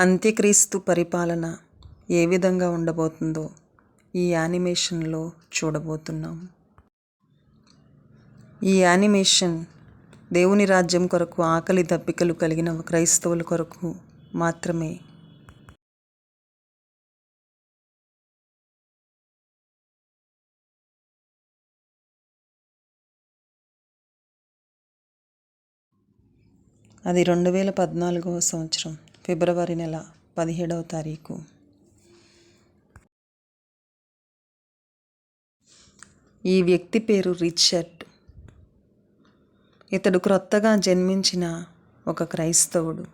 అంత్యక్రీస్తు పరిపాలన ఏ విధంగా ఉండబోతుందో ఈ యానిమేషన్లో చూడబోతున్నాం. ఈ యానిమేషన్ దేవుని రాజ్యం కొరకు ఆకలి దప్పికలు కలిగిన క్రైస్తవుల కొరకు మాత్రమే. అది రెండు వేల పద్నాలుగవ సంవత్సరం. ఫిబ్రవరి నెల పదిహేడవ తారీఖు. ఈ వ్యక్తి పేరు రిచర్డ్. ఇతడు క్రొత్తగా జన్మించిన ఒక క్రైస్తవుడు.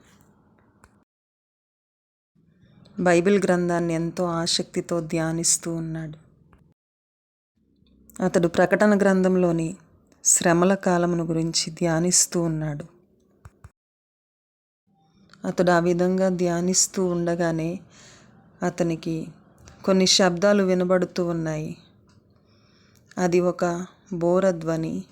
బైబిల్ గ్రంథాన్ని ఎంతో ఆసక్తితో ధ్యానిస్తూ ఉన్నాడు. అతడు ప్రకటన గ్రంథంలోని శ్రమల కాలమును గురించి ధ్యానిస్తూ ఉన్నాడు. అతడు ఆ విధంగా ధ్యానిస్తూ ఉండగానే అతనికి కొన్ని శబ్దాలు వినబడుతూ ఉన్నాయి. అది ఒక బోర ధ్వని.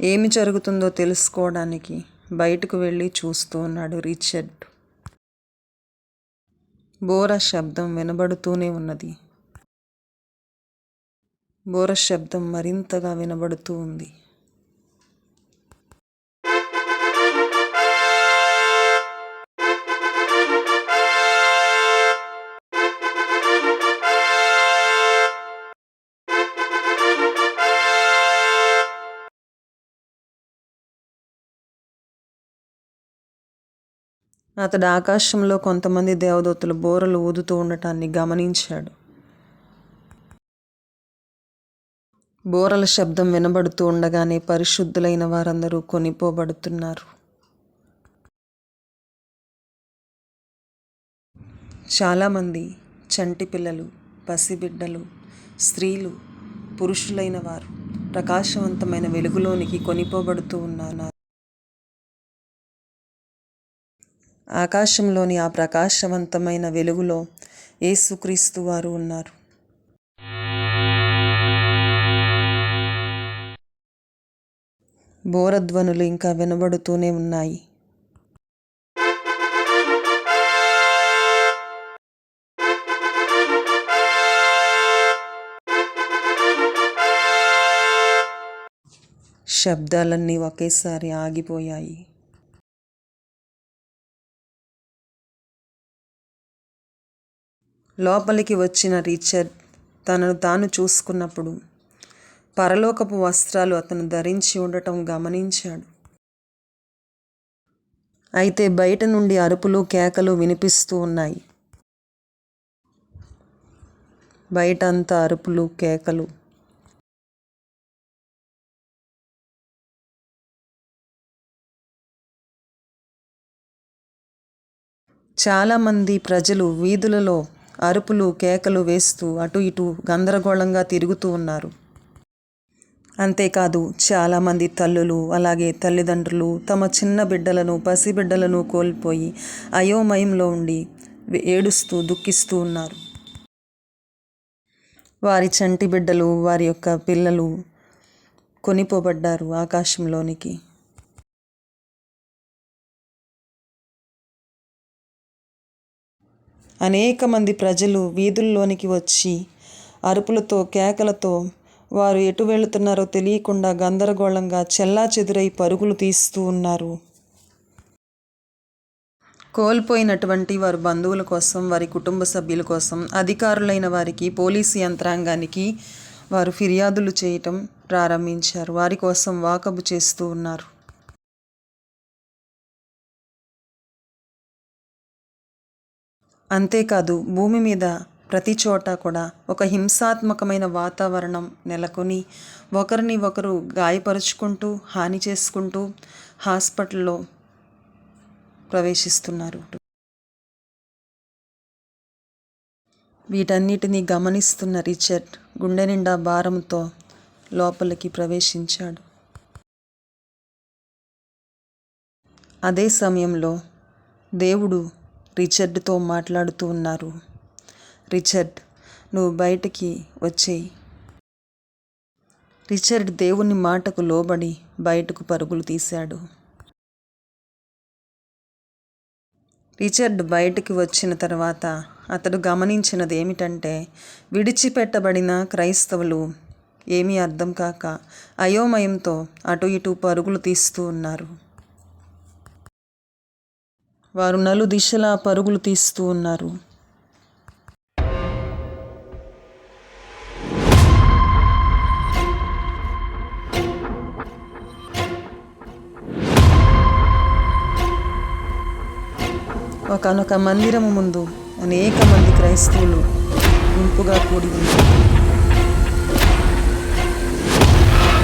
ఏమి జరుగుతుందో తెలుసుకోవడానికి బయటకు వెళ్ళి చూస్తూ ఉన్నాడు రిచర్డ్. బోర శబ్దం వినబడుతూనే ఉన్నది. బోర శబ్దం మరింతగా వినబడుతూ ఉంది. అతడు ఆకాశంలో కొంతమంది దేవదూతలు బోరలు ఊదుతూ ఉండటాన్ని గమనించాడు. బోరల శబ్దం వినబడుతూ ఉండగానే పరిశుద్ధులైన వారందరూ కొనిపోబడుతున్నారు. చాలామంది చంటి పిల్లలు పసిబిడ్డలు స్త్రీలు పురుషులైన వారు ప్రకాశవంతమైన వెలుగులోనికి కొనిపోబడుతూ ఉన్నారు. ఆకాశంలోని ఆ ప్రకాశవంతమైన వెలుగులో యేసుక్రీస్తు వారు ఉన్నారు. బోరధ్వనులు ఇంకా వినబడుతూనే ఉన్నాయి. శబ్దాలన్నీ ఒకేసారి ఆగిపోయాయి. లోపలికి వచ్చిన రిచర్డ్ తనను తాను చూసుకున్నప్పుడు పరలోకపు వస్త్రాలు అతను ధరించి ఉండటం గమనించాడు. అయితే బయట నుండి అరుపులు కేకలు వినిపిస్తూ ఉన్నాయి. బయట అంతా అరుపులు కేకలు. చాలామంది ప్రజలు వీధులలో అరుపులు కేకలు వేస్తూ అటు ఇటు గందరగోళంగా తిరుగుతూ ఉన్నారు. అంతేకాదు చాలామంది తల్లులు అలాగే తల్లిదండ్రులు తమ చిన్న బిడ్డలను పసిబిడ్డలను కోల్పోయి అయోమయంలో ఉండి ఏడుస్తూ దుఃఖిస్తూ ఉన్నారు. వారి చంటి బిడ్డలు వారి యొక్క పిల్లలు కొనిపోబడ్డారు ఆకాశంలోనికి. అనేక మంది ప్రజలు వీధుల్లోనికి వచ్చి అరుపులతో కేకలతో వారు ఎటు వెళుతున్నారో తెలియకుండా గందరగోళంగా చెల్లా చెదురై పరుగులు తీస్తూ ఉన్నారు. కోల్పోయినటువంటి వారి బంధువుల కోసం వారి కుటుంబ సభ్యుల కోసం అధికారులైన వారికి పోలీసు యంత్రాంగానికి వారు ఫిర్యాదులు చేయటం ప్రారంభించారు. వారి కోసం వాకబు చేస్తూ ఉన్నారు. అంతేకాదు భూమి మీద ప్రతి చోట కూడా ఒక హింసాత్మకమైన వాతావరణం నెలకొని ఒకరిని ఒకరు గాయపరుచుకుంటూ హాని చేసుకుంటూ హాస్పిటల్లో ప్రవేశిస్తున్నారు. వీటన్నిటినీ గమనిస్తున్న రిచర్డ్ గుండె నిండా భారంతో లోపలికి ప్రవేశించాడు. అదే సమయంలో దేవుడు రిచర్డ్తో మాట్లాడుతూ ఉన్నారు. రిచర్డ్ నువ్వు బయటికి వచ్చేయి. రిచర్డ్ దేవుని మాటకు లోబడి బయటకు పరుగులు తీశాడు. రిచర్డ్ బయటికి వచ్చిన తర్వాత అతడు గమనించినది ఏమిటంటే విడిచిపెట్టబడిన క్రైస్తవులు ఏమీ అర్థం కాక అయోమయంతో అటు ఇటు పరుగులు తీస్తూ ఉన్నారు. వారు నలు దిశలా పరుగులు తీస్తూ ఉన్నారు. ఒకనొక మందిరము ముందు అనేక మంది క్రైస్తవులు గుంపుగా కూడి ఉన్నారు.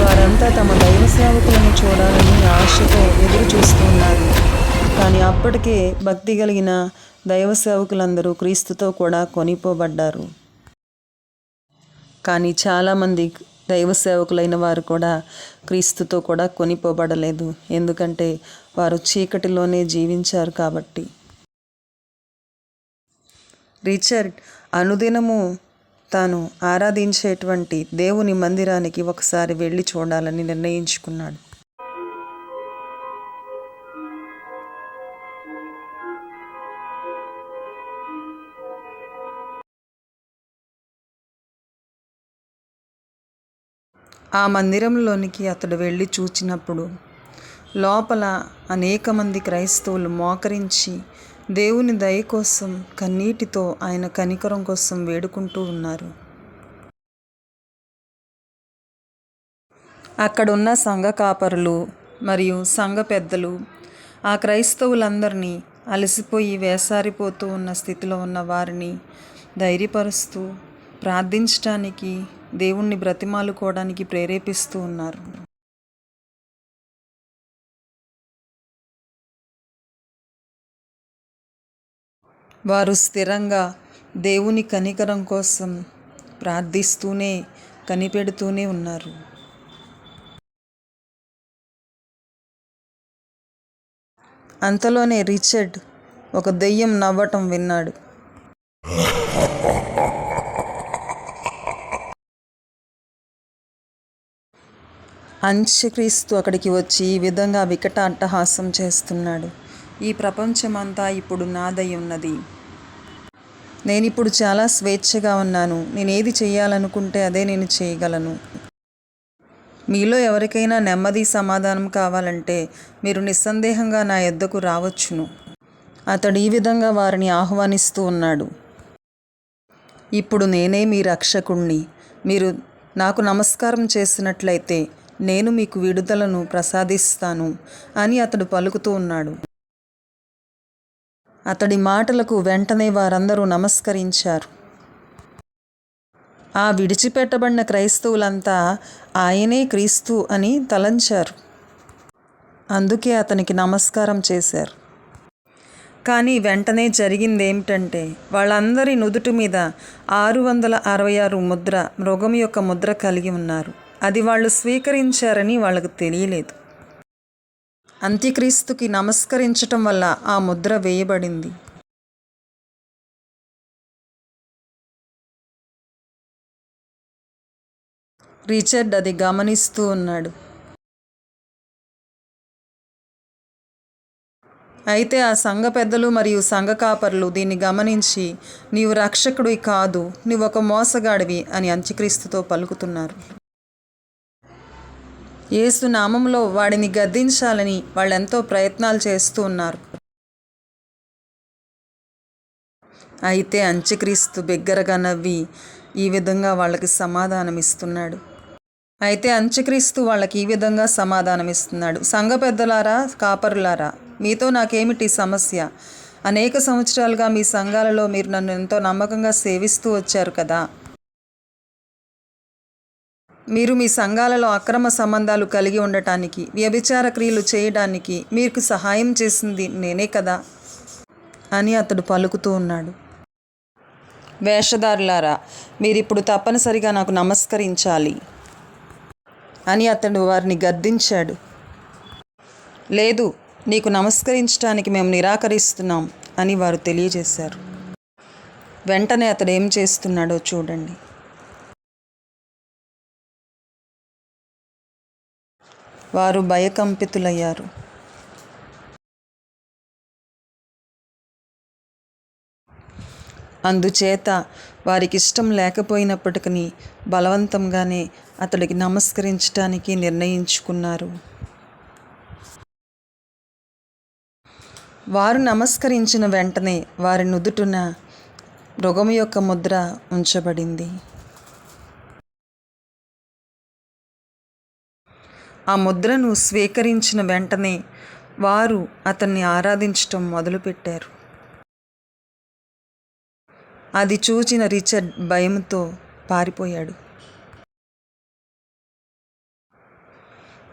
వారంతా తమ దైవ సేవకులను చూడాలని ఆశతో ఎదురు చూస్తున్నారు కానీ అప్పటికే భక్తి కలిగిన దైవ సేవకులందరూ క్రీస్తుతో కూడా కొనిపోబడ్డారు. కానీ చాలామంది దైవ సేవకులైన వారు కూడా క్రీస్తుతో కూడా కొనిపోబడలేదు. ఎందుకంటే వారు చీకటిలోనే జీవించారు కాబట్టి. రిచర్డ్ అనుదినము తాను ఆరాధించేటువంటి దేవుని మందిరానికి ఒకసారి వెళ్ళి చూడాలని నిర్ణయించుకున్నాడు. ఆ మందిరంలోనికి అతడు వెళ్ళి చూచినప్పుడు లోపల అనేక మంది క్రైస్తవులు మోకరించి దేవుని దయ కోసం కన్నీటితో ఆయన కనికరం కోసం వేడుకుంటూ ఉన్నారు. అక్కడున్న సంఘ కాపరులు మరియు సంఘ పెద్దలు ఆ క్రైస్తవులందరినీ అలసిపోయి వేసారిపోతూ ఉన్న స్థితిలో ఉన్న వారిని ధైర్యపరుస్తూ ప్రార్థించటానికి దేవుణ్ణి బ్రతిమాలుకోవడానికి ప్రేరేపిస్తూ ఉన్నారు. వారు స్థిరంగా దేవుని కనికరం కోసం ప్రార్థిస్తూనే కనిపెడుతూనే ఉన్నారు. అంతలోనే రిచర్డ్ ఒక దెయ్యం నవ్వటం విన్నాడు. అంత్యక్రీస్తు అక్కడికి వచ్చి ఈ విధంగా వికట అట్టహాసం చేస్తున్నాడు. ఈ ప్రపంచమంతా ఇప్పుడు నాదై ఉన్నది. నేను ఇప్పుడు చాలా స్వేచ్ఛగా ఉన్నాను. నేను ఏది చేయాలనుకుంటే అదే నేను చేయగలను. మీలో ఎవరికైనా నెమ్మది సమాధానం కావాలంటే మీరు నిస్సందేహంగా నా యొద్దకు రావచ్చును. అతడు ఈ విధంగా వారిని ఆహ్వానిస్తూ ఉన్నాడు. ఇప్పుడు నేనే మీ రక్షకుణ్ణి. మీరు నాకు నమస్కారం చేసినట్లయితే నేను మీకు విడుదలను ప్రసాదిస్తాను అని అతడు పలుకుతూ ఉన్నాడు. అతడి మాటలకు వెంటనే వారందరూ నమస్కరించారు. ఆ విడిచిపెట్టబడిన క్రైస్తవులంతా ఆయనే క్రీస్తు అని తలంచారు. అందుకే అతనికి నమస్కారం చేశారు. కానీ వెంటనే జరిగింది ఏమిటంటే వాళ్ళందరి నుదుటి మీద ఆరు వందల అరవై ఆరు ముద్ర మృగం యొక్క ముద్ర కలిగి ఉన్నారు. అది వాళ్ళు స్వీకరించారని వాళ్ళకు తెలియలేదు. అంత్యక్రీస్తుకి నమస్కరించటం వల్ల ఆ ముద్ర వేయబడింది. రిచర్డ్ అది గమనిస్తూ ఉన్నాడు. అయితే ఆ సంఘ పెద్దలు మరియు సంఘ కాపర్లు దీన్ని గమనించి నీవు రక్షకుడివి కాదు నీవు ఒక మోసగాడివి అని అంత్యక్రీస్తుతో పలుకుతున్నారు. యేసు నామంలో వాడిని గద్దించాలని వాళ్ళెంతో ప్రయత్నాలు చేస్తూ ఉన్నారు. అయితే అంత్యక్రీస్తు బిగ్గరగా నవ్వి ఈ విధంగా వాళ్ళకి సమాధానం ఇస్తున్నాడు. అయితే అంత్యక్రీస్తు వాళ్ళకి ఈ విధంగా సమాధానం ఇస్తున్నాడు. సంఘ పెద్దలారా కాపరులారా మీతో నాకేమిటి సమస్య? అనేక సంవత్సరాలుగా మీ సంఘాలలో మీరు నన్ను ఎంతో నమ్మకంగా సేవిస్తూ వచ్చారు కదా. మీరు మీ సంఘాలలో అక్రమ సంబంధాలు కలిగి ఉండటానికి వ్యభిచార క్రియలు చేయడానికి మీకు సహాయం చేసింది నేనే కదా? అని అతడు పలుకుతూ ఉన్నాడు. వేషధారులారా మీరిప్పుడు తప్పనిసరిగా నాకు నమస్కరించాలి అని అతడు వారిని గద్దించాడు. లేదు నీకు నమస్కరించడానికి మేము నిరాకరిస్తున్నాం అని వారు తెలియజేశారు. వెంటనే అతడు ఏం చేస్తున్నాడో చూడండి. వారు భయకంపితులయ్యారు. అందుచేత వారికి ఇష్టం లేకపోయినప్పటికీ బలవంతంగానే అతడికి నమస్కరించటానికి నిర్ణయించుకున్నారు. వారు నమస్కరించిన వెంటనే వారి నుదుటున మృగము యొక్క ముద్ర ఉంచబడింది. ఆ ముద్రను స్వీకరించిన వెంటనే వారు అతన్ని ఆరాధించటం మొదలుపెట్టారు. అది చూచిన రిచర్డ్ భయంతో పారిపోయాడు.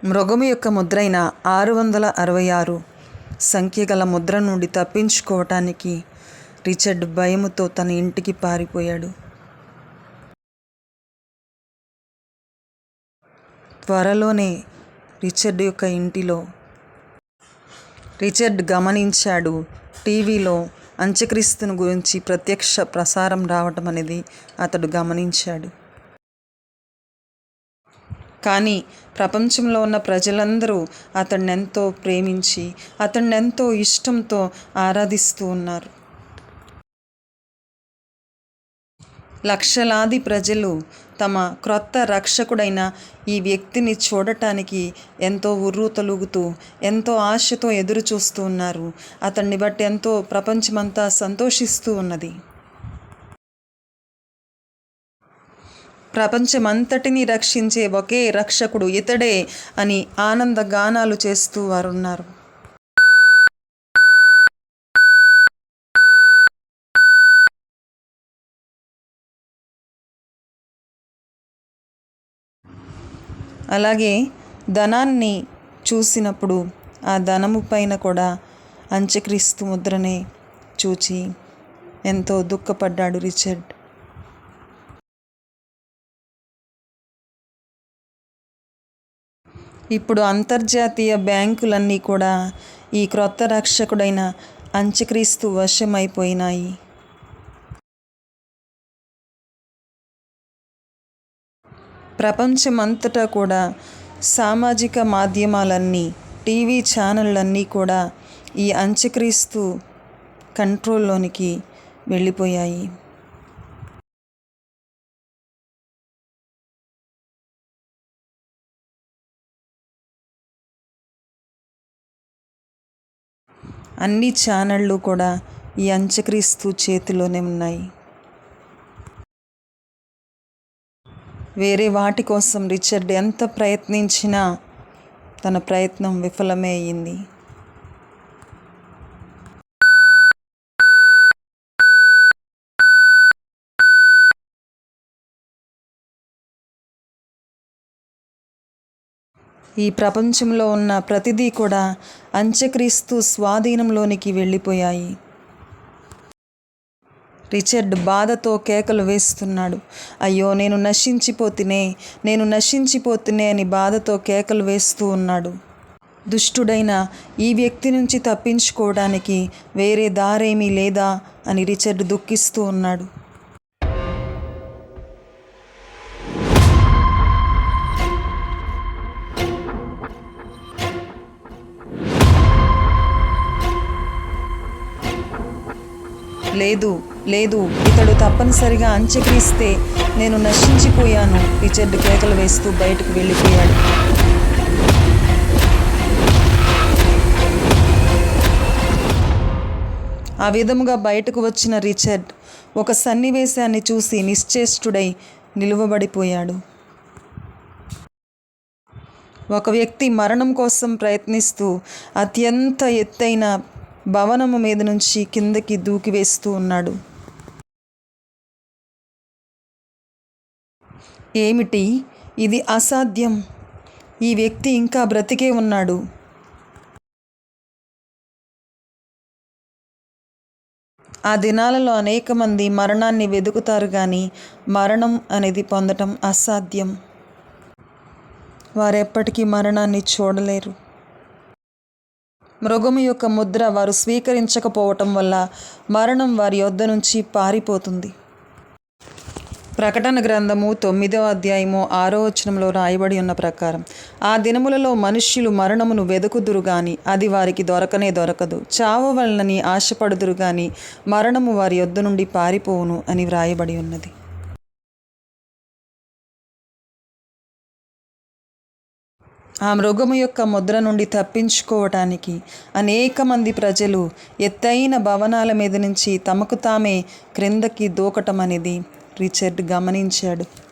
మృగము యొక్క ముద్రైన ఆరు వందల అరవై ఆరు సంఖ్య గల ముద్ర నుండి తప్పించుకోవటానికి రిచర్డ్ భయముతో తన ఇంటికి పారిపోయాడు. త్వరలోనే రిచర్డ్ యొక్క ఇంటిలో. రిచర్డ్ గమనించాడు. టీవీలో అంత్యక్రీస్తుని గురించి ప్రత్యక్ష ప్రసారం రావటం అనేది అతడు గమనించాడు. కానీ ప్రపంచంలో ఉన్న ప్రజలందరూ అతన్ని ఎంతో ప్రేమించి అతన్ని ఎంతో ఇష్టంతో ఆరాధిస్తూ ఉన్నారు. లక్షలాది ప్రజలు తమ క్రొత్త రక్షకుడైన ఈ వ్యక్తిని చూడటానికి ఎంతో ఉర్రూతలుగుతూ ఎంతో ఆశతో ఎదురు చూస్తూ ఉన్నారు. అతన్ని బట్టి ఎంతో ప్రపంచమంతా సంతోషిస్తూ ఉన్నది. ప్రపంచమంతటిని రక్షించే ఒకే రక్షకుడు ఇతడే అని ఆనంద గానాలు చేస్తూ వారున్నారు. అలాగే ధనాన్ని చూసినప్పుడు ఆ ధనము పైన కూడా అంత్యక్రీస్తు ముద్రనే చూచి ఎంతో దుఃఖపడ్డాడు రిచర్డ్. ఇప్పుడు అంతర్జాతీయ బ్యాంకులన్నీ కూడా ఈ క్రొత్త రక్షకుడైన అంత్యక్రీస్తు వశమైపోయినాయి. ప్రపంచమంతటా కూడా సామాజిక మాధ్యమాలన్నీ టీవీ ఛానళ్ళన్నీ కూడా ఈ అంత్యక్రీస్తు కంట్రోల్లోనికి వెళ్ళిపోయాయి. అన్ని ఛానళ్ళు కూడా ఈ అంత్యక్రీస్తు చేతిలోనే ఉన్నాయి. వేరే వాటి కోసం రిచర్డ్ ఎంత ప్రయత్నించినా తన ప్రయత్నం విఫలమే అయింది. ఈ ప్రపంచంలో ఉన్న ప్రతిదీ కూడా అంత్యక్రీస్తు స్వాధీనంలోనికి వెళ్ళిపోయాయి. రిచర్డ్ బాధతో కేకలు వేస్తున్నాడు. అయ్యో నేను నశించిపోతినే నేను నశించిపోతినే అని బాధతో కేకలు వేస్తూ ఉన్నాడు. దుష్టుడైన ఈ వ్యక్తి నుంచి తప్పించుకోవడానికి వేరే దారేమీ లేదా అని రిచర్డ్ దుఃఖిస్తూ ఉన్నాడు. లేదు లేదు ఇతడు తప్పనిసరిగా అంచక్రీస్తే నేను నశించిపోయాను. రిచర్డ్ కేకలు వేస్తూ బయటకు వెళ్ళిపోయాడు. ఆ విధముగా బయటకు వచ్చిన రిచర్డ్ ఒక సన్నివేశాన్ని చూసి నిశ్చేష్టుడై నిలువబడిపోయాడు. ఒక వ్యక్తి మరణం కోసం ప్రయత్నిస్తూ అత్యంత ఎత్తైన భవనము మీద నుంచి కిందకి దూకి వేస్తూ ఉన్నాడు. ఏమిటి? ఇది అసాధ్యం. ఈ వ్యక్తి ఇంకా బ్రతికే ఉన్నాడు. ఆ దినాలలో అనేక మంది మరణాన్ని వెతుకుతారు కానీ మరణం అనేది పొందటం అసాధ్యం. వారెప్పటికీ మరణాన్ని చూడలేరు. మృగము యొక్క ముద్ర వారు స్వీకరించకపోవటం వల్ల మరణం వారి యొద్ద నుంచి పారిపోతుంది. ప్రకటన గ్రంథము తొమ్మిదవ అధ్యాయము ఆరో వచనంలో రాయబడి ఉన్న ప్రకారం ఆ దినములలో మనుష్యులు మరణమును వెదుకుదురు గాని అది వారికి దొరకనే దొరకదు. చావు వలనని ఆశపడుదురు గాని మరణము వారి యొద్ద నుండి పారిపోవును అని వ్రాయబడి ఉన్నది. ఆ మృగము యొక్క ముద్ర నుండి తప్పించుకోవటానికి అనేక మంది ప్రజలు ఎత్తైన భవనాల మీద నుంచి తమకు తామే క్రిందకి దూకటం అనేది రిచర్డ్ గమనించాడు.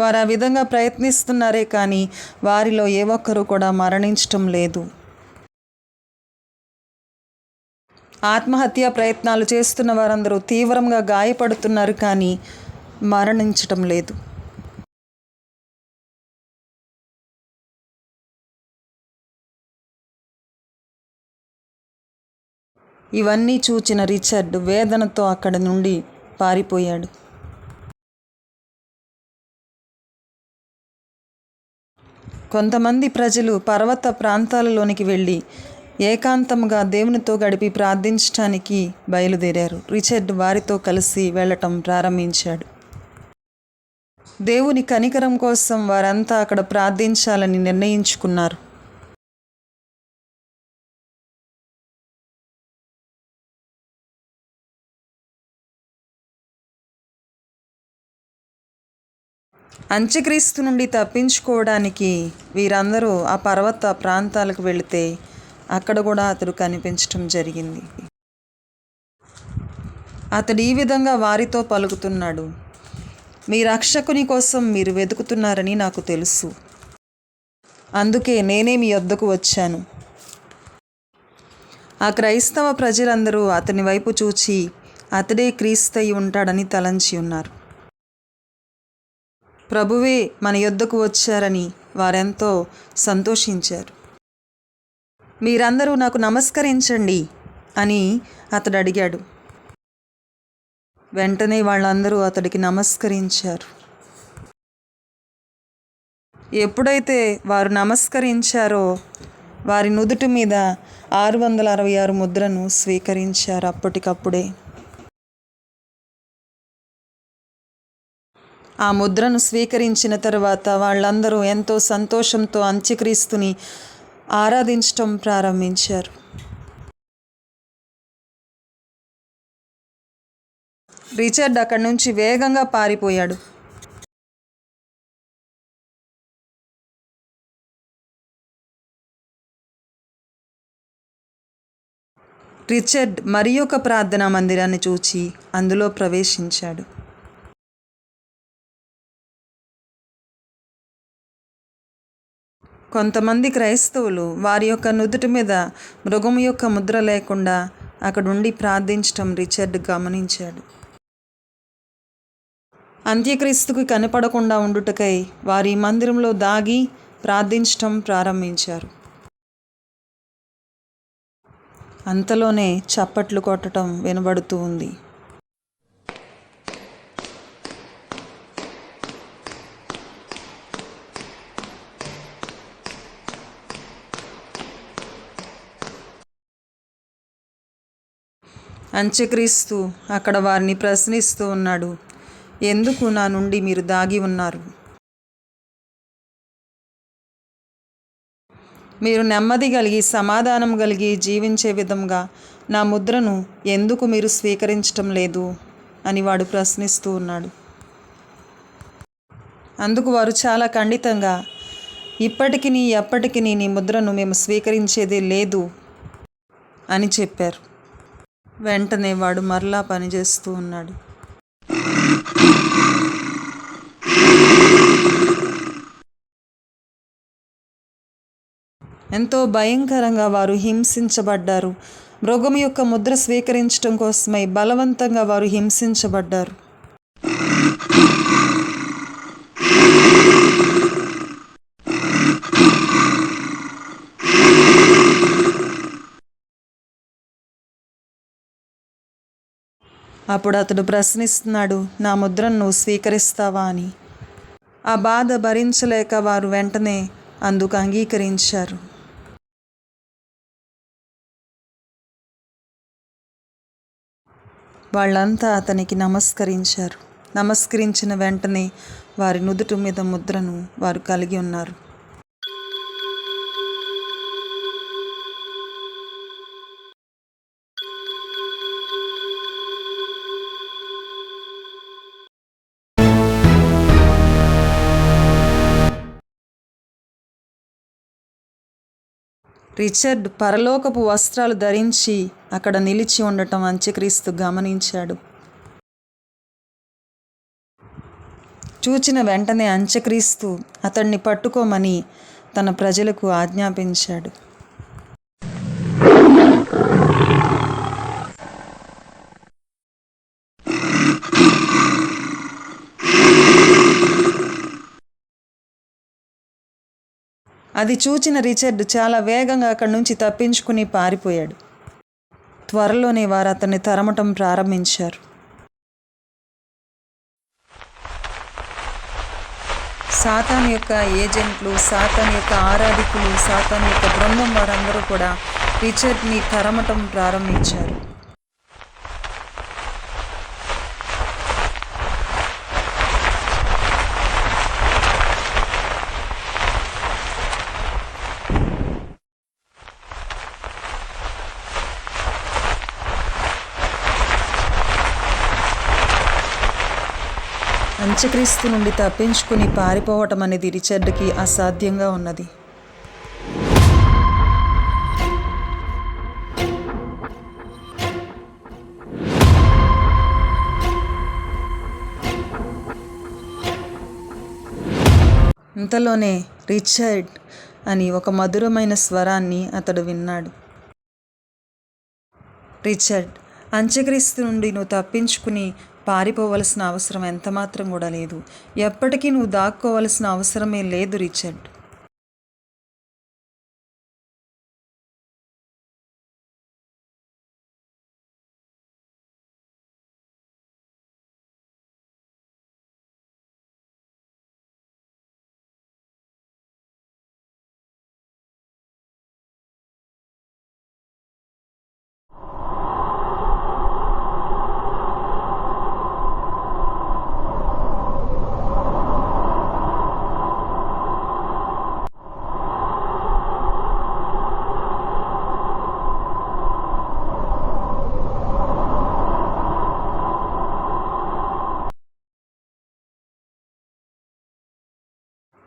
వారు ఆ విధంగా ప్రయత్నిస్తున్నారే కానీ వారిలో ఏ ఒక్కరూ కూడా మరణించటం లేదు. ఆత్మహత్య ప్రయత్నాలు చేస్తున్న వారందరూ తీవ్రంగా గాయపడుతున్నారు కానీ మరణించటం లేదు. ఇవన్నీ చూచిన రిచర్డ్ వేదనతో అక్కడి నుండి పారిపోయాడు. కొంతమంది ప్రజలు పర్వత ప్రాంతాలలోనికి వెళ్ళి ఏకాంతముగా దేవునితో గడిపి ప్రార్థించటానికి బయలుదేరారు. రిచర్డ్ వారితో కలిసి వెళ్ళటం ప్రారంభించాడు. దేవుని కనికరం కోసం వారంతా అక్కడ ప్రార్థించాలని నిర్ణయించుకున్నారు. అంత్యక్రీస్తు నుండి తప్పించుకోవడానికి వీరందరూ ఆ పర్వత ప్రాంతాలకు వెళితే అక్కడ కూడా అతడు కనిపించటం జరిగింది. అతడు ఈ విధంగా వారితో పలుకుతున్నాడు మీ రక్షకుని కోసం మీరు వెతుకుతున్నారని నాకు తెలుసు. అందుకే నేనే మీ వద్దకు వచ్చాను. ఆ క్రైస్తవ ప్రజలందరూ అతని వైపు చూచి అతడే క్రీస్తయి ఉంటాడని తలంచి ఉన్నారు. ప్రభువే మన యొద్దకు వచ్చారని వారెంతో సంతోషించారు. మీరందరూ నాకు నమస్కరించండి అని అతడు అడిగాడు. వెంటనే వాళ్ళందరూ అతడికి నమస్కరించారు. ఎప్పుడైతే వారు నమస్కరించారో వారి నుదుటి మీద ఆరు వందల అరవై ఆరు ముద్రను స్వీకరించారు అప్పటికప్పుడే. ఆ ముద్రను స్వీకరించిన తర్వాత వాళ్ళందరూ ఎంతో సంతోషంతో అంత్యక్రీస్తుని ఆరాధించటం ప్రారంభించారు. రిచర్డ్ అక్కడి నుంచి వేగంగా పారిపోయాడు. రిచర్డ్ మరి ఒక ప్రార్థనా మందిరాన్ని చూచి అందులో ప్రవేశించాడు. కొంతమంది క్రైస్తవులు వారి యొక్క నుదుటి మీద మృగం యొక్క ముద్ర లేకుండా అక్కడుండి ప్రార్థించటం రిచర్డ్ గమనించాడు. అంత్యక్రీస్తుకు కనపడకుండా ఉండుటకై వారి మందిరంలో దాగి ప్రార్థించటం ప్రారంభించారు. అంతలోనే చప్పట్లు కొట్టడం వినబడుతూ ఉంది. అంత్యక్రీస్తు అక్కడ వారిని ప్రశ్నిస్తూ ఉన్నాడు ఎందుకు నా నుండి మీరు దాగి ఉన్నారు? మీరు నెమ్మది కలిగి సమాధానం కలిగి జీవించే విధంగా నా ముద్రను ఎందుకు మీరు స్వీకరించటం లేదు? అని వాడు ప్రశ్నిస్తూ ఉన్నాడు. అందుకు వారు చాలా ఖండితంగా ఇప్పటికి నీ ఎప్పటికీ నీ ముద్రను మేము స్వీకరించేదే లేదు అని చెప్పారు. వెంటనే వాడు మరలా పనిచేస్తూ ఉన్నాడు. ఎంతో భయంకరంగా వారు హింసించబడ్డారు. మృగం యొక్క ముద్ర స్వీకరించడం కోసమై బలవంతంగా వారు హింసించబడ్డారు. అప్పుడు అతడు ప్రశ్నిస్తున్నాడు నా ముద్రను నువ్వు స్వీకరిస్తావా అని. ఆ బాధ భరించలేక వారు వెంటనే అందుకు అంగీకరించారు. వాళ్ళంతా అతనికి నమస్కరించారు. నమస్కరించిన వెంటనే వారి నుదుటి మీద ముద్రను వారు కలిగి ఉన్నారు. రిచర్డ్ పరలోకపు వస్త్రాలు ధరించి అక్కడ నిలిచి ఉండటం అంత్యక్రీస్తు గమనించాడు. చూచిన వెంటనే అంత్యక్రీస్తు అతన్ని పట్టుకోమని తన ప్రజలకు ఆజ్ఞాపించాడు. అది చూచిన రిచర్డ్ చాలా వేగంగా అక్కడి నుంచి తప్పించుకుని పారిపోయాడు. త్వరలోనే వారు అతన్ని తరమటం ప్రారంభించారు. సాతాన్ యొక్క ఏజెంట్లు సాతాన్ యొక్క ఆరాధికులు సాతాన్ యొక్క బృందం వారందరూ కూడా రిచర్డ్ని తరమటం ప్రారంభించారు. అంత్యక్రీస్తు నుండి తప్పించుకుని పారిపోవటం అనేది రిచర్డ్కి అసాధ్యంగా ఉన్నది. ఇంతలోనే రిచర్డ్ అని ఒక మధురమైన స్వరాన్ని అతడు విన్నాడు. రిచర్డ్ అంత్యక్రీస్తు నుండి నువ్వు తప్పించుకుని పారిపోవలసిన అవసరం ఎంతమాత్రం కూడా లేదు. ఎప్పటికీ నువ్వు దాక్కోవలసిన అవసరమే లేదు రిచర్డ్.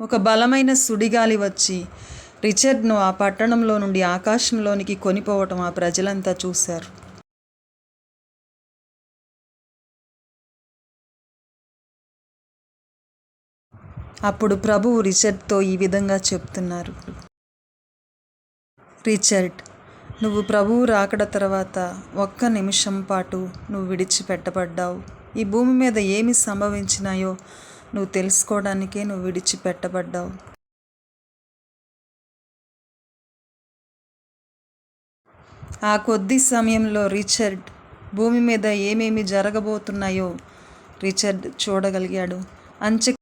ఒక బలమైన సుడిగాలి వచ్చి రిచర్డ్ను ఆ పట్టణంలో నుండి ఆకాశంలోనికి కొనిపోవటం ఆ ప్రజలంతా చూశారు. అప్పుడు ప్రభువు రిచర్డ్తో ఈ విధంగా చెప్తున్నారు. రిచర్డ్ నువ్వు ప్రభువు రాకడ తర్వాత ఒక్క నిమిషం పాటు నువ్వు విడిచిపెట్టబడ్డావు. ఈ భూమి మీద ఏమి సంభవించినాయో నువ్వు తెలుసుకోవడానికే నువ్వు విడిచిపెట్టబడ్డావు. ఆ కొద్ది సమయంలో రిచర్డ్ భూమి మీద ఏమేమి జరగబోతున్నాయో రిచర్డ్ చూడగలిగాడు. అంచె